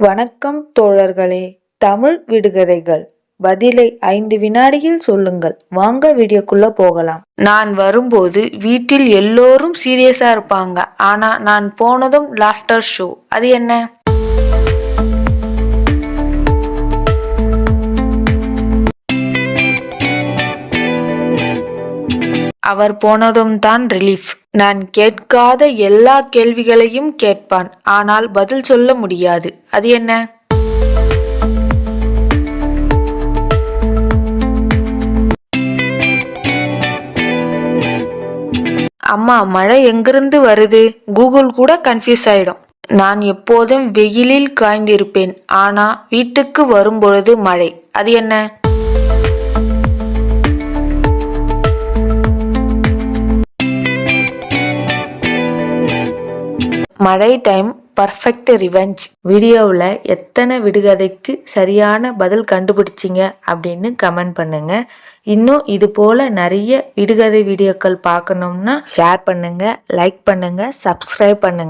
வணக்கம் தோழர்களே தமிழ் விடுகதைகள். பதிலை ஐந்து வினாடியில் சொல்லுங்கள். வாங்க வீடியோக்குள்ள போகலாம். நான் வரும்போது வீட்டில் எல்லோரும் சீரியஸா இருப்பாங்க. ஆனா நான் போனதும் லாஃப்டர் ஷோ அது என்ன? அவர் போனதும் தான் ரிலீஃப் நான் கேட்காத எல்லா கேள்விகளையும் கேட்பான். ஆனால் பதில் சொல்ல முடியாது. அது என்ன? அம்மா மழை எங்கிருந்து வருது? கூகுள் கூட கன்ஃபியூஸ் ஆயிடும். நான் எப்போதும் வெயிலில் காய்ந்திருப்பேன். ஆனா வீட்டுக்கு வரும்பொழுது மழை. அது என்ன? மழை டைம் பர்ஃபெக்ட் ரிவெஞ்ச் வீடியோவில் எத்தனை விடுகதைக்கு சரியான பதில் கண்டுபிடிச்சிங்க அப்படின்னு கமெண்ட் பண்ணுங்க. இன்னும் இது போல நிறைய விடுகதை வீடியோக்கள் பார்க்கணும்னா ஷேர் பண்ணுங்க லைக் பண்ணுங்க சப்ஸ்கிரைப் பண்ணுங்க.